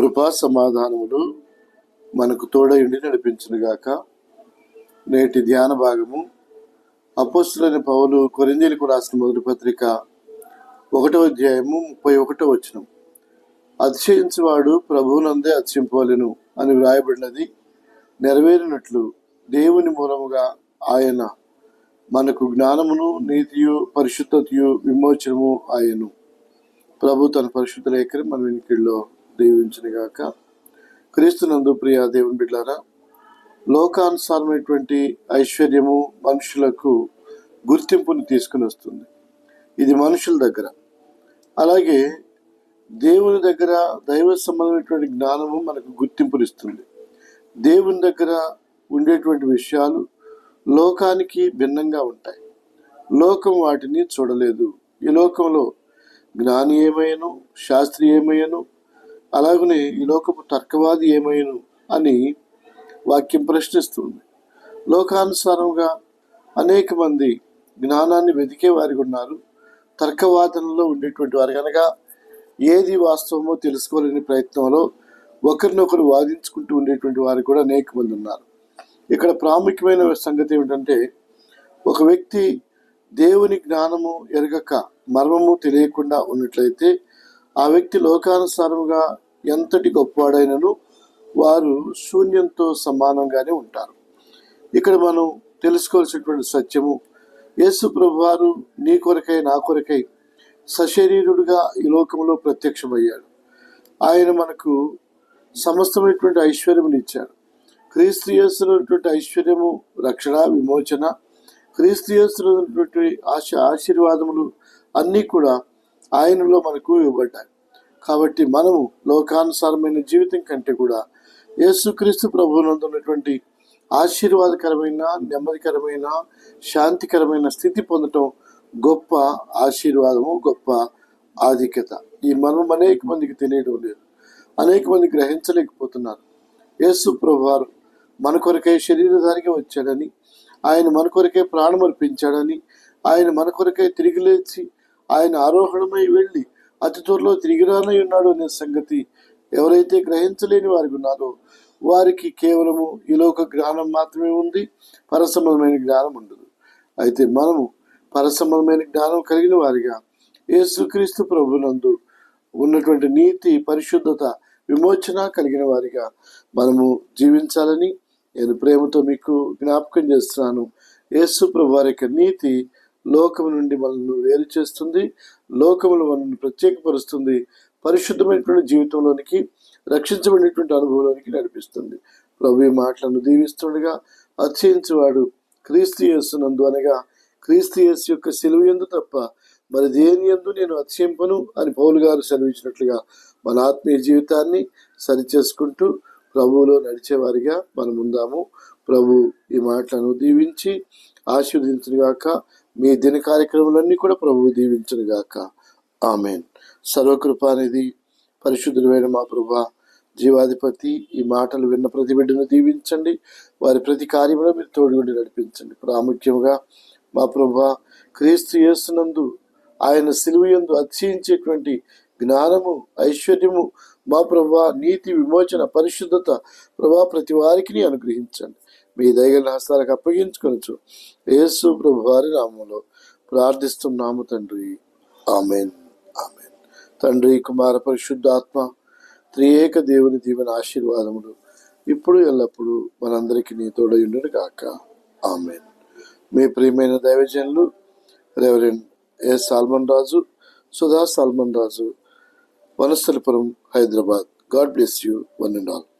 కృపా సమాధానములు మనకు తోడయుండి నడిపించునుగాక. నేటి ధ్యాన భాగము. అపోస్తులైన పౌలు కొరింజీలకు రాసిన మొదటి పత్రిక ఒకటో అధ్యాయము ముప్పై ఒకటో వచనం. అతిశయించువాడు ప్రభువునందే అతిశయింపవలెను అని వ్రాయబడినది నెరవేరినట్లు దేవుని మూలముగా ఆయన మనకు జ్ఞానమును నీతియు పరిశుద్ధతయు విమోచనము ఆయను ప్రభు తన పరిశుద్ధ లేఖని మన వెనుకల్లో దీవించినగాక. క్రీస్తునందు ప్రియ దేవుని బిడ్డారా లోకానుసారమైనటువంటి ఐశ్వర్యము మనుషులకు గుర్తింపుని తీసుకుని వస్తుంది. ఇది మనుషుల దగ్గర. అలాగే దేవుని దగ్గర దైవ సంబంధమైనటువంటి జ్ఞానము మనకు గుర్తింపునిస్తుంది. దేవుని దగ్గర ఉండేటువంటి విషయాలు లోకానికి భిన్నంగా ఉంటాయి. లోకం వాటిని చూడలేదు. ఈ లోకంలో జ్ఞాని ఏమయ్యను? శాస్త్రి ఏమయ్యను? అలాగనే ఈ లోకపు తర్కవాది ఏమైను అని వాక్యం ప్రశ్నిస్తుంది. లోకానుసారంగా అనేక మంది జ్ఞానాన్ని వెతికే వారికి ఉన్నారు. తర్కవాదనలో ఉండేటువంటి వారు కనుక ఏది వాస్తవమో తెలుసుకోలేని ప్రయత్నంలో ఒకరినొకరు వాదించుకుంటూ ఉండేటువంటి వారు కూడా అనేక మంది ఉన్నారు. ఇక్కడ ప్రాముఖ్యమైన సంగతి ఏమిటంటే ఒక వ్యక్తి దేవుని జ్ఞానము ఎరగక మర్మము తెలియకుండా ఉన్నట్లయితే ఆ వ్యక్తి లోకానుసారంగా ఎంతటి గొప్పవాడైనను వారు శూన్యంతో సమానంగానే ఉంటారు. ఇక్కడ మనం తెలుసుకోవాల్సినటువంటి సత్యము యేసు ప్రభువారు నీ కొరకై నా కొరకై సశరీరుడుగా ఈ లోకంలో ప్రత్యక్షమయ్యాడు. ఆయన మనకు సమస్తమైనటువంటి ఐశ్వర్యముని ఇచ్చాడు. క్రీస్తు యేసునటువంటి ఐశ్వర్యము రక్షణ విమోచన క్రీస్తు యేసునటువంటి ఆశ ఆశీర్వాదములు అన్నీ కూడా ఆయనలో మనకు ఇవ్వబడ్డాయి. కాబట్టి మనము లోకానుసారమైన జీవితం కంటే కూడా యేసుక్రీస్తు ప్రభువునందు ఉన్నటువంటి ఆశీర్వాదకరమైన నెమ్మదికరమైన శాంతికరమైన స్థితి పొందటం గొప్ప ఆశీర్వాదము గొప్ప ఆధిక్యత. ఈ మనం అనేక మందికి తెలియడం లేదు. అనేక మంది గ్రహించలేకపోతున్నారు. యేసు ప్రభువారు మన కొరకే శరీరధారిగా వచ్చాడని ఆయన మన కొరకే ప్రాణం అర్పించాడని ఆయన మన కొరకే తిరిగి లేచి ఆయన ఆరోహణమై వెళ్ళి అతి త్వరలో తిరిగి రానై ఉన్నాడు అనే సంగతి ఎవరైతే గ్రహించలేని వారికి ఉన్నారో వారికి కేవలము ఈ జ్ఞానం మాత్రమే ఉంది పరసంబంధమైన జ్ఞానం ఉండదు. అయితే మనము పరసంబంధమైన జ్ఞానం కలిగిన వారిగా యేసుక్రీస్తు ప్రభునందు ఉన్నటువంటి నీతి పరిశుద్ధత విమోచన కలిగిన వారిగా మనము జీవించాలని నేను ప్రేమతో మీకు జ్ఞాపకం చేస్తున్నాను. యేసు ప్రభు వారి యొక్క నీతి లోకము నుండి మనల్ని వేరు చేస్తుంది. లోకములు మనల్ని ప్రత్యేకపరుస్తుంది. పరిశుద్ధమైనటువంటి జీవితంలోనికి రక్షించబడినటువంటి అనుభవంలోనికి నడిపిస్తుంది. ప్రభు ఈ మాటలను దీవిస్తుండగా అత్యయించేవాడు క్రీస్తు నందు అనగా క్రీస్తు యేసు యొక్క సెలువు ఎందు తప్ప మరి దేని ఎందు నేను అత్యంపను అని పౌలు గారు సెలవించినట్లుగా మన ఆత్మీయ జీవితాన్ని సరిచేసుకుంటూ ప్రభువులో నడిచేవారిగా మనం ఉందాము ప్రభు ఈ మాటలను దీవించి ఆశీర్వదించునుగాక. మీ దిన కార్యక్రమాలన్నీ కూడా ప్రభువు దీవించునుగాక. ఆమెన్. సర్వకృపానిధి పరిశుద్ధుడైన మా ప్రభా జీవాధిపతి ఈ మాటలు విన్న ప్రతి బిడ్డను దీవించండి. వారి ప్రతి కార్యంలో మీరు తోడుగుండి నడిపించండి. ప్రాముఖ్యంగా మా ప్రభా క్రీస్తు యేసునందు ఆయన సిలువయందు యందు జ్ఞానము ఐశ్వర్యము మా ప్రభా నీతి విమోచన పరిశుద్ధత ప్రభా ప్రతి వారికి అనుగ్రహించండి. మీ దయగల హస్తాలకు అప్పగించుకొనచ్చు యేసు ప్రభు వారి నామంలో ప్రార్థిస్తున్నాము తండ్రి. ఆమెన్. ఆమెన్. తండ్రి కుమార పరిశుద్ధాత్మ త్రియేక దేవుని దీవెన ఆశీర్వాదములు ఇప్పుడు ఎల్లప్పుడూ మనందరికీ నీ తోడయుండడు కాక ఆమెన్. మీ ప్రియమైన దైవజనులు reverend A Solomon Raju Sudha Solomon Raju Vanasthalipuram Hyderabad. God bless you one and all.